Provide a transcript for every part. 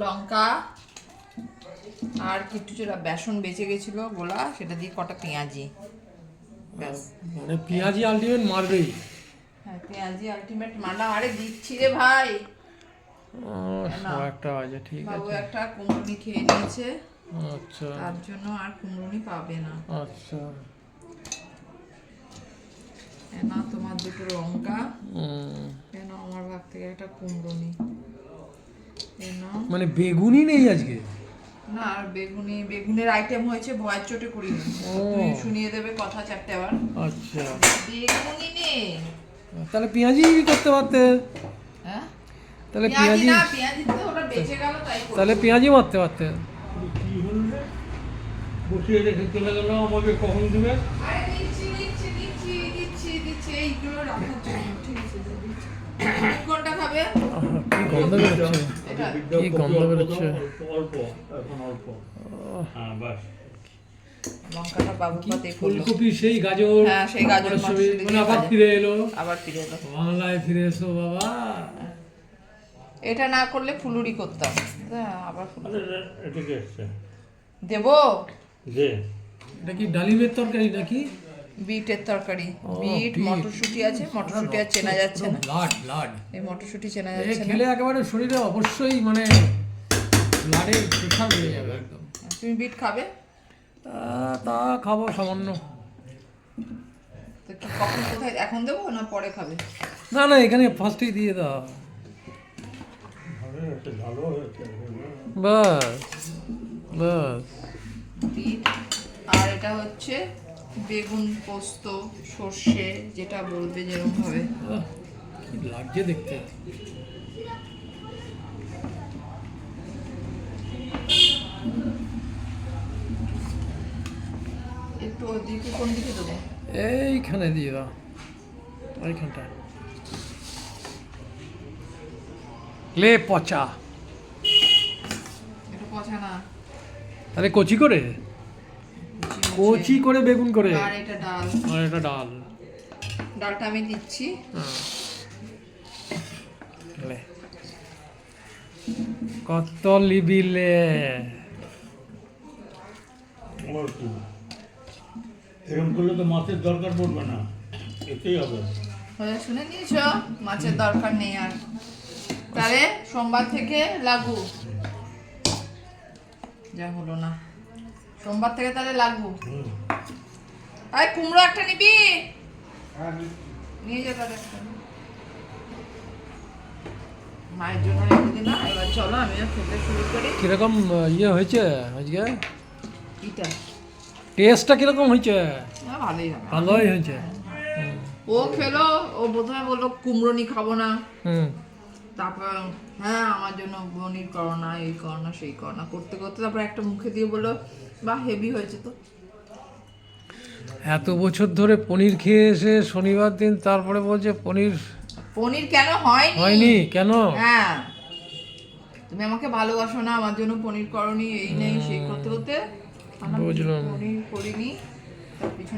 লঙ্কা আর কিছু যেটা বেসন বেঁচে গেছিল গোলা সেটা দিয়ে কটা পেঁয়াজি। মানে পেঁয়াজি আলটিমেট মারবেই হ্যাঁ পেঁয়াজি আলটিমেট মানা। আরে দিচ্ছি রে ভাই। একটা আছে ঠিক আছে। বাবু একটা কুমড়ুনি খেয়ে নিয়েছে। আচ্ছা। তার জন্য আর কুমড়ুনি পাবে না। আচ্ছা। না তোমার দুটো লঙ্কা। কেন? আমার ভাগ থেকে একটা কুমড়ুনি। মানে বেগুনই নেই আজকে? না আর বেগুনি বেগুনের আইটেম হয়েছে ভয়ের চোটে করিনি ও। তুমি শুনিয়ে দেবে কথা চারটে আবার আচ্ছা। বেগুনি নেই। তাহলে পেঁয়াজি করতে পারতে। হ্যাঁ? তাহলে পেঁয়াজি না পেঁয়াজি তো ওটা বেঁচে গেল তাই তাহলে পেঁয়াজি মারতে পারতে। কি হলো বসিয়ে রেখে চলে গেল আমাকে কখন দিবে? আরে দিচ্ছি দিচ্ছি দিচ্ছি দিচ্ছি দিচ্ছি এইগুলো রাখার জন্য। ঠিক আছে দিচ্ছি। গন্ধ বেরোচ্ছে। কি গন্ধ বেরোচ্ছে। অল্প এখন অল্প। হ্যাঁ বাস। লঙ্কাটা ফুলকপি সেই গাজর? হ্যাঁ, সেই গাজর মানে আবার ফিরে এলো? আবার ফিরে এলো। বাংলায় ফিরে এসো বাবা। এটা না করলে ফুলুরি করতাম আবার ফুলুরি। দেবো? যে এটা কি ডালিমের তরকারি নাকি? বিটের তরকারি। বিট। মটরশুঁটি আছে মটরশুঁটি আর চেনা যাচ্ছে না। Blood blood. এই মটরশুঁটি চেনা যাচ্ছে না। খেলে একেবারে শরীরে অবশ্যই মানে ব্লাডের প্রেশার বেড়ে যাবে একদম। তুমি বিট খাবে? তা- তা খাব সামান্য। কখন কোথায় এখন দেবো না পরে খাবে? না না এখানে ফার্স্টেই দিয়ে দাও। ভালো হয়েছে। বাস বাস আর এটা হচ্ছে বেগুন পোস্ত সর্ষে যেটা বলবে যেরকম কি লাগছে দেখতে। একটু ওদিকে কোন দিকে দেবো? এইখানে দিয়ে দাও। এইখানটা লে পচা। একটু পচা না। তাহলে কচি করে? কচি করে বেগুন করে। আর এটা ডাল। আর এটা ডাল। ডালটা আমি দিচ্ছি। হ্যাঁ। লে। কত লিবিলে এরকম করলে তো মাছের দরকার পড়বে না। এতেই হবে। হয়ে শুনে নিয়েছ? মাছের দরকার নেই আর। তাহলে সোমবার থেকে লাগু। যা হলো না। সোমবার থেকে তাহলে লাগবো। আরে কুমড়ো একটা নিবি? নিয়ে যা তাহলে মায়ের জন্য রেখে দিই না এবার চলো আমিও খেতে শুরু করি। কীরকম ইয়ে হয়েছে আজকে? টেস্টটা কীরকম হয়েছে? ভালোই হবে। ভালোই হয়েছে। ও খেলো ও প্রথমে বলল কুমড়োনি খাব না। হুম। তারপর হ্যাঁ আমার জন্য পনির করো না এই করো না সেই করো না। করতে করতে তারপর একটা মুখে দিয়ে বলল বা হেভি হয়েছে তো? এত বছর ধরে পনির খেয়ে এসে শনিবার দিন তারপরে বলছে পনির পনির কেন হয়নি? হয়নি কেন? হ্যাঁ। তুমি আমাকে ভালোবাসো না আমার জন্য পনির করনি এই নেই সেই করতে করতে বুঝলাম। পনির করিনি।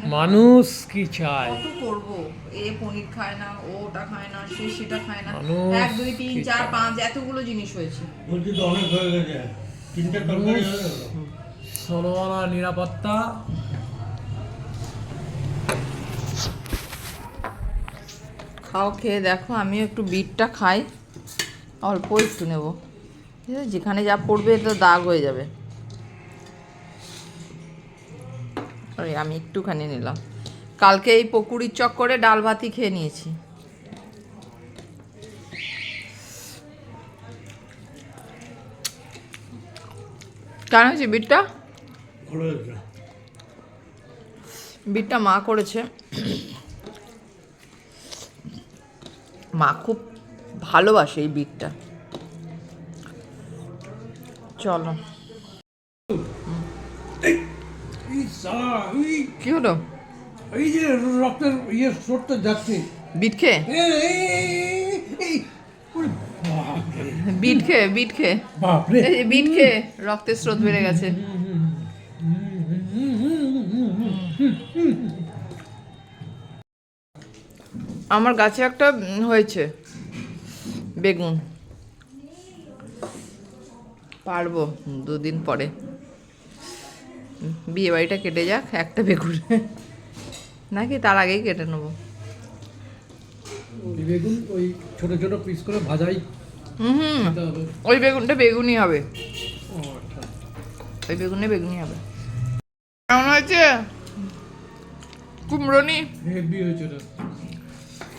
মানুষ কি চায়? কত করব? এ পনির খায় না ও ওটা খায় না সে সেটা খায় না। মানুষ এক দুই তিন চার পাঁচ এতগুলো জিনিস হয়েছে। বলছি তো অনেক হয়ে গেছে। তিনটে তরকারি হয়ে গেল। ষোলো নিরাপত্তা। খাও, খেয়ে দেখো, আমিও একটু বিটটা খাই। অল্প একটু নেব? যেখানে যা পড়বে তো দাগ হয়ে যাবে। ওই আমি একটুখানি নিলাম। কালকে এই পকুড়ির চক্করে ডাল ভাতি খেয়ে নিয়েছি। কেন হয়েছে বিটটা? বিটটা মা করেছে। মা খুব ভালোবাসে এই বিটটা। চলো। কি হলো? এই যে রক্তের ইয়ে স্রোতটা যাচ্ছে। বিট খেয়ে? বিট খেয়ে বিট খেয়ে। বিট খেয়ে রক্তের স্রোত বেড়ে গেছে। আমার গাছে একটা হয়েছে বেগুন। পারব দুদিন পরে। বিয়ে বাড়িটা কেটে যাক একটা বেগুন। নাকি তার আগেই কেটে নেব। বেগুন ওই ছোট ছোট পিস করে ভাজাই হুম ওই বেগুনটা বেগুনি হবে। আচ্ছা। ওই বেগুনে বেগুনি হবে। কেমন হয়েছে? কুমড়োনি হেভি হয়েছে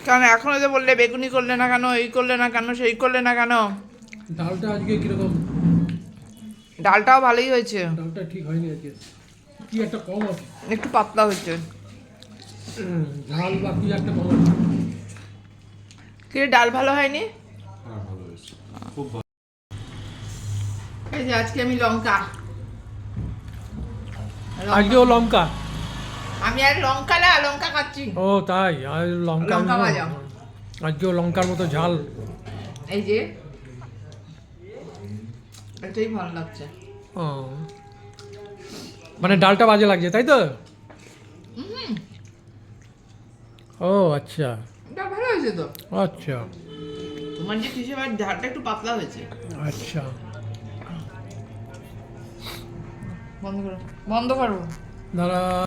কারণ এখন যে বললে বেগুনি করলে না কেন এই করলে না কেন সেই করলে না কেন। ডালটা আজকে কীরকম? ডালটাও ভালোই হয়েছে। ডালটা ঠিক হয়নি আজকে। কি একটা কম আছে? একটু পাতলা হয়েছে। বা কি একটা কম আছে? কি ডাল ভালো হয়নি? এই যে আজকে আমি লঙ্কা লঙ্কা- আজকেও লঙ্কা? আমি আর লঙ্কা না লঙ্কা খাচ্ছি। ও তাই আর লঙ্কা লঙ্কা ভাজা। আজকেও লঙ্কার মতো ঝাল। এই যে এটাই ভালো লাগছে। ও। মানে ডালটা বাজে লাগছে তাই তো? ও আচ্ছা। এটা ভালো হয়েছে তো। আচ্ছা। তোমার যে কিসে ঝাড়টা একটু পাতলা হয়েছে। আচ্ছা। বন্ধ করো বন্ধ করো। দাঁড়া।